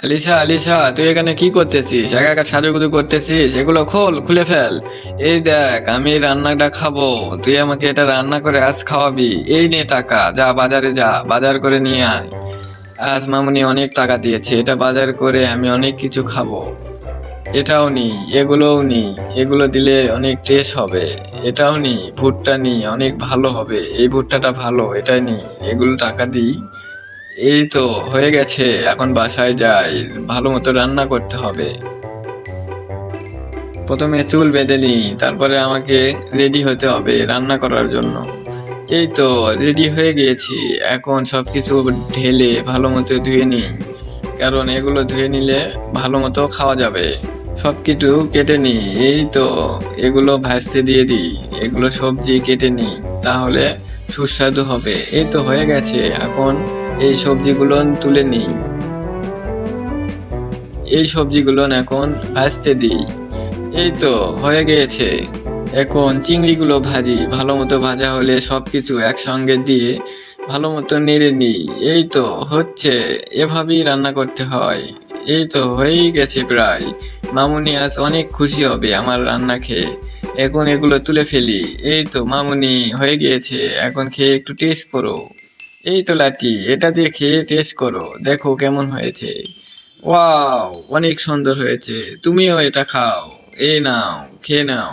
আলিশা আলিশা, তুই এখানে কি করতেছিস? একা একা সাজুগুজু করতেছিস? এগুলো খোল, খুলে ফেল। এই দেখ, আমি রান্নাটা খাব। তুই আমাকে এটা রান্না করে আজ খাওয়াবি। এই নে টাকা, যা বাজারে যা, বাজার করে নিয়ে আয়। আজ মামুনি অনেক টাকা দিয়েছে, এটা বাজার করে আমি অনেক কিছু খাব। এটাও নি, এগুলোও নি, এগুলো দিলে অনেক টেস্ট হবে। এটাও নি, ভুট্টা নি, অনেক ভালো হবে। এই ভুট্টাটা ভালো, এটাই নি, এগুলো টাকা দিই। এই তো হয়ে গেছে, এখন বাসায় যাই, ভালো মতো রান্না করতে হবে। প্রথমে চুল বেঁধে নিই, তারপরে আমাকে রেডি হতে হবে রান্না করার জন্য। এই তো, রেডি হয়ে গিয়েছি, এখন সব কিছু ঢেলে ভালো মতো ধুয়ে নিই, কারণ এগুলো ধুয়ে নিলে ভালো মতো খাওয়া যাবে। সব কিছু কেটে নিই, এই তো, এগুলো ভাজতে দিয়ে দিই, এগুলো সবজি কেটে নিই, তাহলে সুস্বাদু হবে। এই তো হয়ে গেছে, এখন এই সবজিগুলো তুলে নিই। এই সবজিগুলো এখন ভাজতে দিই। এই তো, হয়ে গিয়েছে। এখন চিংড়িগুলো ভাজি ভালো মতো ভাজা হলে সব কিছু একসঙ্গে দিয়ে ভালো মতো নেড়ে নিই। এই তো, হচ্ছে, এভাবেই রান্না করতে হয়। এই তো, হয়েই গেছে প্রায়। মামুনি আজ অনেক খুশি হবে আমার রান্না খেয়ে। এখন এগুলো তুলে ফেলি। এই তো, মামুনি, হয়ে গিয়েছে। এখন খেয়ে একটু টেস্ট করো। এই তো লাটি এটা দিয়ে খেয়ে টেস্ট করো, দেখো কেমন হয়েছে। ওয়াও, অনেক সুন্দর হয়েছে, তুমিও এটা খাও, এই নাও, খেয়ে নাও।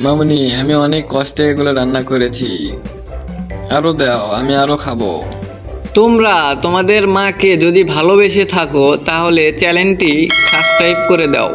মামুনি, আমি অনেক কষ্টে এগুলো রান্না করেছি। আরও দাও, আমি আরও খাব। তোমরা তোমাদের মাকে যদি ভালোবেসে থাকো, তাহলে চ্যানেলটি সাবস্ক্রাইব করে দাও।